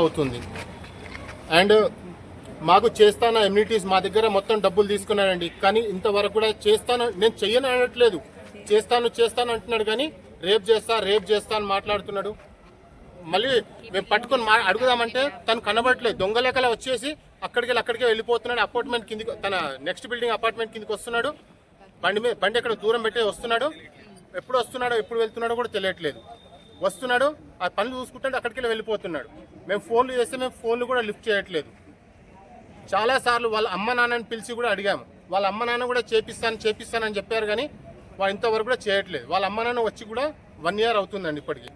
అవుతుంది. అండ్ మాకు చేస్తాన ఎమ్యూనిటీస్ మా దగ్గర మొత్తం డబ్బులు తీసుకున్నాడండి కానీ ఇంతవరకు కూడా చేస్తాను నేను చెయ్యను అనట్లేదు. చేస్తాను చేస్తాను అంటున్నాడు కానీ రేపు చేస్తా రేప్ చేస్తా అని మాట్లాడుతున్నాడు. మళ్ళీ మేము పట్టుకొని మా అడుగుదామంటే తను కనబడట్లేదు. దొంగ లెక్కల వచ్చేసి అక్కడికి అక్కడికే వెళ్ళిపోతున్నాడు. అపార్ట్మెంట్ కిందికి తన నెక్స్ట్ బిల్డింగ్ అపార్ట్మెంట్ కిందికి వస్తున్నాడు. బండి మీద బండి ఎక్కడ దూరం పెట్టే వస్తున్నాడు. ఎప్పుడు వస్తున్నాడో ఎప్పుడు వెళ్తున్నాడో కూడా తెలియట్లేదు. వస్తున్నాడు ఆ పనులు చూసుకుంటే అక్కడికి వెళ్ళి వెళ్ళిపోతున్నాడు. మేము ఫోన్లు చేస్తే మేము ఫోన్లు కూడా లిఫ్ట్ చేయట్లేదు. చాలా సార్లు వాళ్ళ అమ్మ నాన్నని పిలిచి కూడా అడిగాము. వాళ్ళ అమ్మ నాన్న కూడా చేపిస్తాను చేపిస్తానని చెప్పారు కానీ వాళ్ళు ఇంతవరకు కూడా చేయట్లేదు. వాళ్ళ అమ్మ నాన్న వచ్చి కూడా వన్ ఇయర్ అవుతుందండి ఇప్పటికి.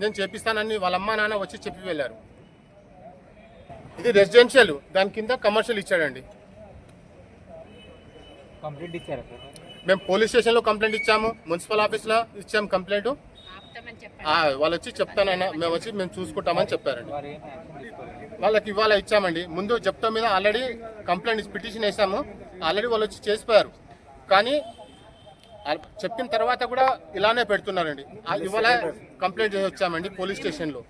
నేను చేపిస్తానని వాళ్ళ అమ్మ నాన్న వచ్చి చెప్పి వెళ్ళారు. ఇది రెసిడెన్షియల్ దాని కింద కమర్షియల్ ఇచ్చాడండి. కంప్లీట్ ఇచ్చారా సార్? మేము పోలీస్ స్టేషన్లో కంప్లైంట్ ఇచ్చాము మున్సిపల్ ఆఫీస్లో ఇచ్చాము కంప్లైంట్ వాళ్ళు వచ్చి చెప్తానన్న మేము వచ్చి మేము చూసుకుంటామని చెప్పారండి. వాళ్ళకి ఇవాళ ఇచ్చామండి. ముందు జప్టో మీద ఆల్రెడీ కంప్లైంట్ పిటిషన్ వేసాము. ఆల్రెడీ వాళ్ళు వచ్చి చేసిపోయారు. కానీ చెప్పిన తర్వాత కూడా ఇలానే పెడుతున్నారండి. ఇవాళ కంప్లైంట్ చేసి వచ్చామండి పోలీస్ స్టేషన్లో.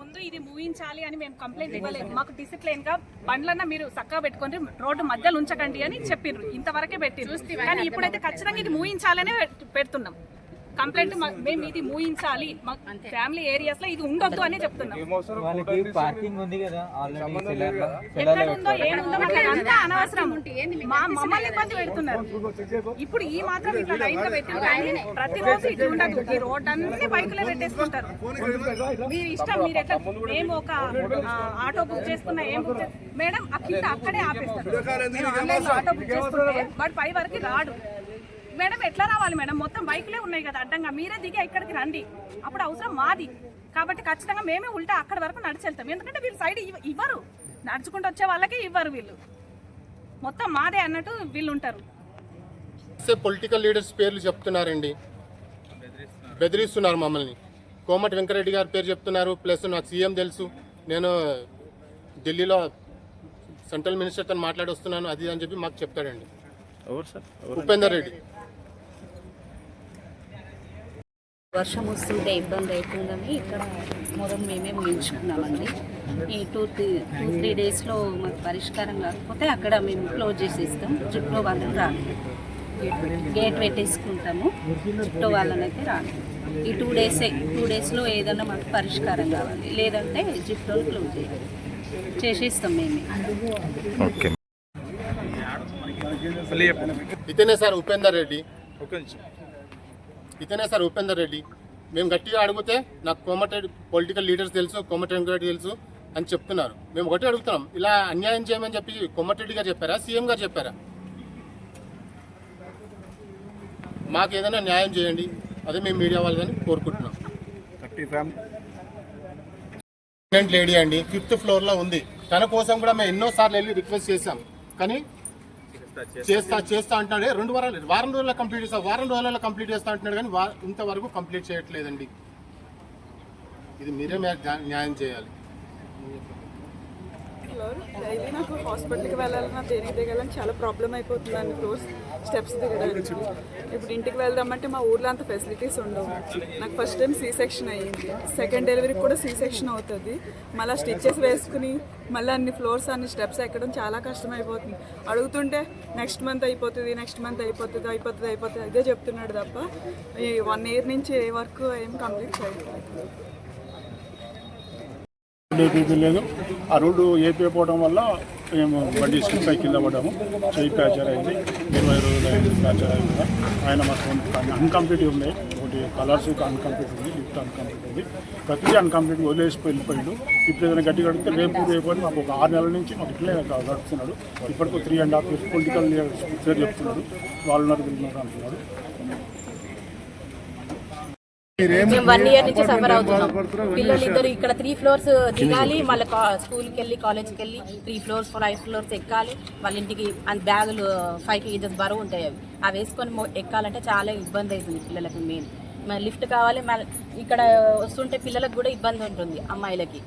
ముందు ఇది మూయించాలి అని మేము కంప్లైంట్ ఇవ్వలేదు. మాకు డిసిప్లిన్గా బండ్లన్న మీరు చక్కగా పెట్టుకొని రోడ్డు మధ్యలో ఉంచకండి అని చెప్పిర్రు. ఇంతవరకే పెట్టిర్రు. కానీ ఇప్పుడైతే ఖచ్చితంగా ఇది మూయించాలనే పెడుతున్నాం. కంప్లైంట్ మేము ఇది మూయించాలి. మా ఫ్యామిలీ ఏరియాస్లో ఇది ఉండొద్దు అని చెప్తున్నాం. వాళ్ళకి పార్కింగ్ ఉంది కదా ఆల్రెడీ సెలర్ ఎక్కడ ఉందో ఏముందో మాకు అదంతా అనవసరం. మా మమ్మల్ని ఇబ్బంది పెడుతున్నారు. ఇప్పుడు ఈ మాత్రం ఇట్లా లైన్లో పెట్టిన కానీ ప్రతిరోజు ఇట్లా ఉండదు. ఈ రోడ్ అన్ని బైకులే పెట్టేసుకుంటారు. మీరు ఇష్టం మీరు ఎట్లా మేము ఒక ఆటో బుక్ చేసుకున్నా ఏం బుక్ మేడం కింద అక్కడే ఆపేస్తారు. ఆన్లైన్ ఆటో బుక్ చేసుకుంటే వాడు పై వరకు రాడు. మేడం ఎట్లా రావాలి మేడం? మొత్తం బైకులే ఉన్నాయి కదా అడ్డంగా. మీరే దిగి ఇక్కడికి రండి. అప్పుడు అవసరం మాది. కాబట్టి ఖచ్చితంగా మేమే ఉల్టా అక్కడి వరకు నడిచి వెళ్తాం ఎందుకంటే వీళ్ళు సైడ్ ఇవ్వ- ఇవ్వరు. నడుచుకుంటూ వచ్చే వాళ్ళకి ఇవ్వరు వీళ్ళు. మొత్తం మాదే అన్నట్టు వీళ్ళు ఉంటారు. పొలిటికల్ లీడర్స్ పేర్లు చెప్తున్నారండి. బెదిరిస్తున్నారు మమ్మల్ని. కోమటి వెంకరెడ్డి గారి పేరు చెప్తున్నారు. ప్లస్ నాకు సీఎం తెలుసు. నేను ఢిల్లీలో సెంట్రల్ మినిస్టర్తో మాట్లాడి వస్తున్నాను అది అని చెప్పి మాకు చెప్తాడండి. ఉపేందర్ రెడ్డి. వర్షం వస్తుంటే ఇబ్బంది అవుతుందని ఇక్కడ మొదలు మేమే ముగించుకున్నామండి. ఈ టూ త్రీ టూ త్రీ డేస్లో మాకు పరిష్కారం కాకపోతే అక్కడ మేము క్లోజ్ చేసేస్తాం. చుట్టూ వాళ్ళని రాను గేట్ పెట్టేసుకుంటాము. చుట్టూ వాళ్ళని అయితే రాను ఈ టూ డేసే టూ డేస్లో ఏదైనా మాకు పరిష్కారం కావాలి. లేదంటే జిప్లో క్లోజ్ చేయాలి చేసేస్తాం మేమే. ఇతనే సార్ ఉపేందర్ రెడ్డి. ఒక నిమిషం. ఇతనే సార్ ఉపేందర్ రెడ్డి. మేము గట్టిగా అడిగితే నాకు కోమటిరెడ్డి పొలిటికల్ లీడర్స్ తెలుసు కోమటిరెడ్డి గారు తెలుసు అని చెప్తున్నారు. మేము ఒకటి అడుగుతున్నాం ఇలా అన్యాయం చేయమని చెప్పి కోమటిరెడ్డి గారు చెప్పారా సీఎం గారు చెప్పారా? మాకు ఏదైనా న్యాయం చేయండి అదే మేము మీడియా వాళ్ళని కోరుకుంటున్నాం. లేడీ అండి ఫిఫ్త్ ఫ్లోర్లో ఉంది. తన కోసం కూడా మేము ఎన్నో సార్లు వెళ్ళి రిక్వెస్ట్ చేశాం. కానీ చేస్తా చేస్తా అంటున్నాడు. రెండు వారాలు వారం రోజుల్లో కంప్లీట్ చేస్తా. వారం రోజుల్లో కంప్లీట్ చేస్తా అంటున్నాడు కానీ ఇంతవరకు కంప్లీట్ చేయట్లేదండి. ఇది మీరే న్యా- న్యాయం చేయాలి. డైలీ నాకు హాస్పిటల్కి వెళ్ళాలన్నా దేనికి దిగాలని చాలా ప్రాబ్లం అయిపోతుందండి ఫ్లోర్స్ స్టెప్స్ దిగడానికి. ఇప్పుడు ఇంటికి వెళ్దామంటే మా ఊర్లో అంత ఫెసిలిటీస్ ఉండవు. నాకు ఫస్ట్ టైం సీ సెక్షన్ అయ్యింది. సెకండ్ డెలివరీకి కూడా సీ సెక్షన్ అవుతుంది. మళ్ళీ స్టిచ్చెస్ వేసుకుని మళ్ళీ అన్ని ఫ్లోర్స్ అన్ని స్టెప్స్ ఎక్కడం చాలా కష్టం అయిపోతుంది అడుగుతుంటే నెక్స్ట్ మంత్ అయిపోతుంది నెక్స్ట్ మంత్ అయిపోతుంది అయిపోతుంది అయిపోతుంది. అదే చెప్తున్నాడు తప్ప ఈ వన్ ఇయర్ నుంచి ఏ వర్క్ ఏం కంప్లీట్ చేయట్లేదు. ఏపీ లేదు ఆ రోడ్డు ఏపీ పోవడం వల్ల మేము బండి స్లిప్ అయి కింద పడ్డాము. చెయ్యి ప్యాచర్ అయింది. ఇరవై రోజులు అయింది ప్యాచర్ అయింది కూడా ఆయన మొత్తం అన్కంప్లీట్ ఉన్నాయి. ఒకటి కలర్స్ అన్కంప్లీట్ ఉంది. లిఫ్ట్ అన్కంప్లీట్ ఉంది. ప్రతిదీ అన్కంప్లీట్ వదిలేసి వెళ్ళిపోయిండు. ఇప్పుడు ఏదైనా గట్టి కడితే రేపు రేపు అని మాకు ఒక ఆరు నెలల నుంచి మాకు ఇట్లే గడుపుతున్నాడు. ఇప్పటికో three and half years political పేరు చెప్తున్నాడు. వాళ్ళు ఉన్నారు ఉన్నారు అంటున్నాడు. మేము వన్ ఇయర్ నుంచి సఫర్ అవుతున్నాం. పిల్లలు ఇద్దరు ఇక్కడ త్రీ ఫ్లోర్స్ దిగాలి మళ్ళీ స్కూల్కి వెళ్ళి కాలేజ్కి వెళ్ళి త్రీ ఫ్లోర్స్ ఫైవ్ ఫ్లోర్స్ ఎక్కాలి. వాళ్ళ ఇంటికి అంత బ్యాగులు ఫైవ్ కేజెస్ బరువు ఉంటాయి అవి. అవి వేసుకొని ఎక్కాలంటే చాలా ఇబ్బంది అవుతుంది పిల్లలకు మెయిన్ మరి లిఫ్ట్ కావాలి మళ్ళీ ఇక్కడ వస్తుంటే పిల్లలకు కూడా ఇబ్బంది ఉంటుంది అమ్మాయిలకి.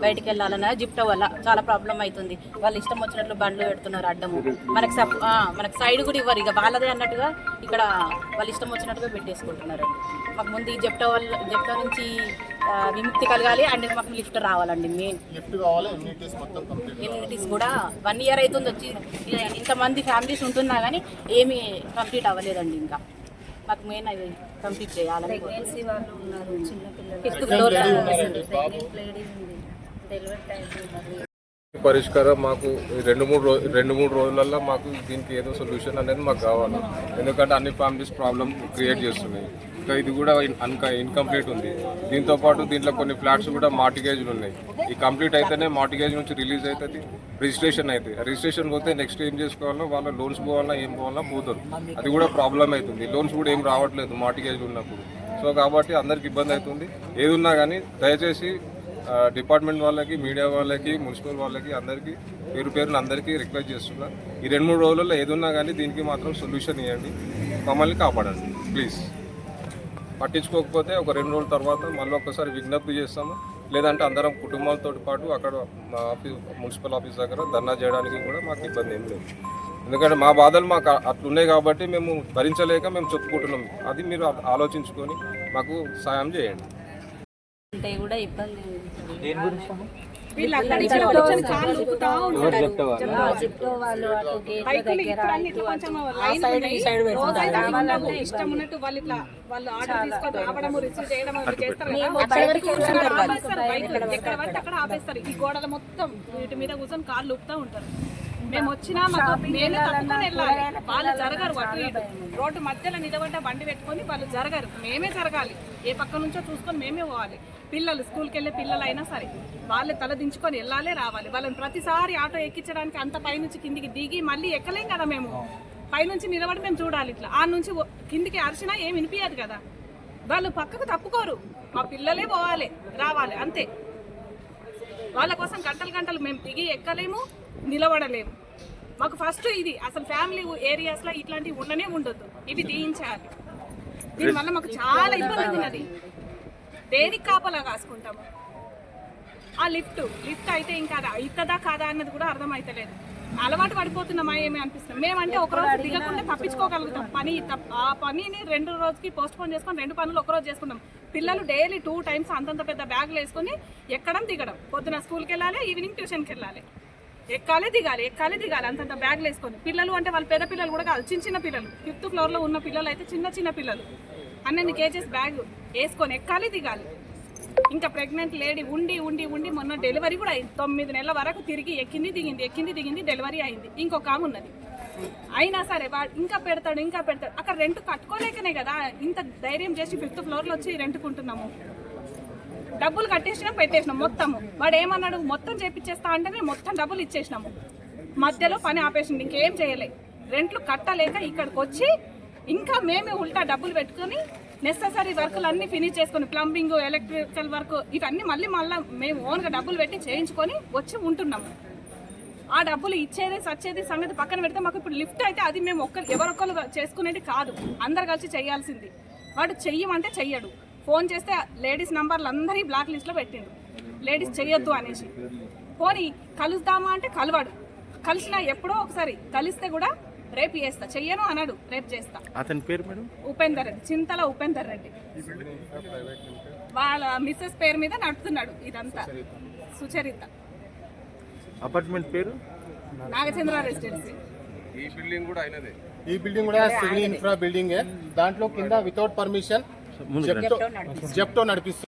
బయటికి వెళ్ళాలన్నా జిప్టో వల్ల చాలా ప్రాబ్లం అవుతుంది. వాళ్ళు ఇష్టం వచ్చినట్లు బండ్లు పెడుతున్నారు అడ్డము. మనకి సప్ ఆ, మనకి సైడ్ కూడా ఇవ్వరు. ఇక వాళ్ళదే అన్నట్టుగా ఇక్కడ వాళ్ళు ఇష్టం వచ్చినట్టుగా పెట్టేసుకుంటున్నారు. మాకు ముందు ఈ జెప్టో వల్ల జెప్టో నుంచి విముక్తి కలగాలి. అండ్ మాకు లిఫ్ట్ రావాలండి మెయిన్ లిఫ్ట్ కావాలి ఎమ్యూనిటీస్ మొత్తం కంప్లీట్ ఇమ్యూనిటీస్ కూడా వన్ ఇయర్ అవుతుంది వచ్చి. ఇంతమంది ఫ్యామిలీస్ ఉంటున్నా కానీ ఏమీ కంప్లీట్ అవ్వలేదండి ఇంకా. మాకు మెయిన్ అవి కంప్లీట్ చేయాలని ప్రెగ్నెన్సీ వాళ్ళు ఉన్నారు చిన్నపిల్లలు Fifth floor లో ప్రెగ్నెంట్ లేడీ ఉంది. డెలివరీ టైం మరి పరిష్కారం మాకు రెండు మూడు రో రెండు మూడు రోజులలో మాకు దీనికి ఏదో సొల్యూషన్ అనేది మాకు కావాలి. ఎందుకంటే అన్ని ఫ్యామిలీస్ ప్రాబ్లం క్రియేట్ చేస్తున్నాయి. ఇంకా ఇది కూడా అన్క ఇన్కంప్లీట్ ఉంది. దీంతో పాటు దీంట్లో కొన్ని ఫ్లాట్స్ కూడా మార్టిగేజ్లు ఉన్నాయి. ఈ కంప్లీట్ అయితేనే మార్టిగేజ్ నుంచి రిలీజ్ అవుతుంది రిజిస్ట్రేషన్ అవుతుంది రిజిస్ట్రేషన్ పోతే నెక్స్ట్ ఏం చేసుకోవాలో వాళ్ళ లోన్స్ పోవాలన్నా ఏం పోవాలన్నా పోతారు. అది కూడా ప్రాబ్లం అవుతుంది లోన్స్ కూడా ఏం రావట్లేదు మార్టిగేజ్ ఉన్నప్పుడు. సో కాబట్టి అందరికి ఇబ్బంది అవుతుంది ఏదున్నా కానీ దయచేసి డిపార్ట్మెంట్ వాళ్ళకి మీడియా వాళ్ళకి మున్సిపల్ వాళ్ళకి అందరికీ పేరు పేరున అందరికీ రిక్వెస్ట్ చేస్తున్నా. ఈ రెండు మూడు రోజుల్లో ఏదున్నా కానీ దీనికి మాత్రం సొల్యూషన్ ఇవ్వండి మమ్మల్ని కాపాడండి. ప్లీజ్. పట్టించుకోకపోతే ఒక రెండు రోజుల తర్వాత మళ్ళీ ఒక్కసారి విజ్ఞప్తి చేస్తాము. లేదంటే అందరం కుటుంబాలతో పాటు అక్కడ మా ఆఫీస్ మున్సిపల్ ఆఫీస్ దగ్గర ధర్నా చేయడానికి కూడా మాకు ఇబ్బంది ఏం లేదు. ఎందుకంటే మా బాధలు మాకు అట్లున్నాయి కాబట్టి మేము భరించలేక మేము చెప్పుకుంటున్నాం. అది మీరు ఆలోచించుకొని మాకు సాయం చేయండి. అంటే కూడా ఇబ్బంది ఇష్టం ఉన్నట్టు వాళ్ళు ఇట్లా వాళ్ళు ఆర్డర్ తీసుకొని రావడము రిసీవ్ చేయడం చేస్తారు. ఎక్కడ పడితే అక్కడ ఆపేస్తారు? ఈ గోడల మొత్తం వీటి మీద కూర్చొని కాళ్ళు ఊపుతా ఉంటారు. మేము వచ్చినా మాకు మేమే తప్పుకొని వెళ్ళాలి. వాళ్ళు జరగరు అటు ఇటు. రోడ్డు మధ్యలో నిలబడ్డ బండి పెట్టుకొని వాళ్ళు జరగరు. మేమే జరగాలి. ఏ పక్క నుంచో చూసుకొని మేమే పోవాలి. పిల్లలు స్కూల్కి వెళ్ళే పిల్లలు అయినా సరే వాళ్ళు తల దించుకొని వెళ్ళాలి రావాలి. వాళ్ళని ప్రతిసారి ఆటో ఎక్కించడానికి అంత పైనుంచి కిందికి దిగి మళ్ళీ ఎక్కలేం కదా మేము. పైనుంచి నిలబడి మేము చూడాలి ఇట్లా. ఆ నుంచి కిందికి అరిచినా ఏం వినిపించదు కదా. వాళ్ళు పక్కకు తప్పుకోరు. మా పిల్లలే పోవాలి రావాలి. అంతే. వాళ్ళ కోసం గంటలు గంటలు మేము దిగి ఎక్కలేము. నిలబడలేము. మాకు ఫస్ట్ ఇది అసలు ఫ్యామిలీ ఏరియాస్లో ఇట్లాంటివి ఉండనే ఉండొద్దు. ఇవి తీయించాలి. దీనివల్ల మాకు చాలా ఇబ్బంది ఉన్నది. దేనికి కాపలా కాసుకుంటాము? ఆ లిఫ్ట్ లిఫ్ట్ అయితే ఇంకా అది అవుతుందా కాదా అన్నది కూడా అర్థమవుతలేదు అలవాటు పడిపోతున్నామా ఏమి అనిపిస్తుంది? మేమంటే ఒక రోజు దిగకుండా తప్పించుకోగలుగుతాం. పని ఆ పనిని రెండు రోజుకి పోస్ట్ పోన్ చేసుకొని రెండు పనులు ఒక రోజు చేసుకుంటాం. పిల్లలు డైలీ టూ టైమ్స్ అంతంత పెద్ద బ్యాగులు వేసుకొని ఎక్కడం దిగడం. పొద్దున స్కూల్కి వెళ్ళాలి ఈవినింగ్ ట్యూషన్కి వెళ్ళాలి. ఎక్కాలే దిగాలి ఎక్కాలే దిగాలి? అంతంత బ్యాగ్లు వేసుకొని. పిల్లలు అంటే వాళ్ళు పెద్ద పిల్లలు కూడా కాదు చిన్న చిన్న పిల్లలు. ఫిఫ్త్ ఫ్లోర్లో ఉన్న పిల్లలు అయితే చిన్న చిన్న పిల్లలు. అన్నన్ని కేజెస్ బ్యాగ్ వేసుకొని ఎక్కాలి దిగాలి? ఇంకా ప్రెగ్నెంట్ లేడీ ఉండి ఉండి ఉండి మొన్న డెలివరీ కూడా అయింది. తొమ్మిది నెలల వరకు తిరిగి ఎక్కింది దిగింది ఎక్కింది దిగింది డెలివరీ అయింది. ఇంకొక ఆమె ఉన్నది. అయినా సరే వాడు ఇంకా పెడతాడు ఇంకా పెడతాడు. అక్కడ రెంట్ కట్టుకోలేకనే కదా ఇంత ధైర్యం చేసి ఫిఫ్త్ ఫ్లోర్లో వచ్చి రెంట్కుంటున్నాము. డబ్బులు కట్టేసినాం పెట్టేసినాం మొత్తము. వాడు ఏమన్నాడు? మొత్తం చేపించేస్తా అంటేనే మొత్తం డబ్బులు ఇచ్చేసినాము. మధ్యలో పని ఆపేసింది ఇంకేం చేయలే. రెంట్లు కట్టలేక ఇక్కడికి వచ్చి ఇంకా మేమే ఉల్టా డబ్బులు పెట్టుకొని నెససరీ వర్కులు అన్ని ఫినిష్ చేసుకొని ప్లంబింగ్ ఎలక్ట్రికల్ వర్క్ ఇవన్నీ మళ్ళీ మళ్ళీ మేము ఓన్గా డబ్బులు పెట్టి చేయించుకొని వచ్చి ఉంటున్నాము. ఆ డబ్బులు ఇచ్చేది సచ్చేది సంగతి పక్కన పెడితే మాకు ఇప్పుడు లిఫ్ట్ అయితే అది మేము ఒక్కరు ఎవరొక్కరు చేసుకునేది కాదు. అందరు కలిసి చేయాల్సింది. వాడు చెయ్యమంటే చెయ్యడు. ఫోన్ చేస్తే లేడీస్ నంబర్లు అందరి బ్లాక్ లిస్ట్లో పెట్టిండు లేడీస్ చెయ్యొద్దు అనేసి. పోనీ కలుద్దామా అంటే కలవాడు. కలిసినా ఎప్పుడో ఒకసారి కలిస్తే కూడా రేపు చేస్తా. చెయ్యను అన్నాడు రేపు చేస్తా. అతని పేరు మేడం? ఉపేందర్ రెడ్డి చింతల ఉపేందర్ రెడ్డి. వాళ్ళ మిస్సెస్ పేరు మీద నడుపుతున్నాడు ఇదంతా. సుచరిత. అపార్ట్మెంట్ పేరు? నాగచంద్ర రెసిడెన్సీ. ఈ బిల్డింగ్ కూడా ఈ బిల్డింగ్ కూడా సివిల్ ఇన్ఫ్రా బిల్డింగ్. దాంట్లో కింద వితౌట్ పర్మిషన్ జెప్టో జెప్టో నడిపిస్తుంది.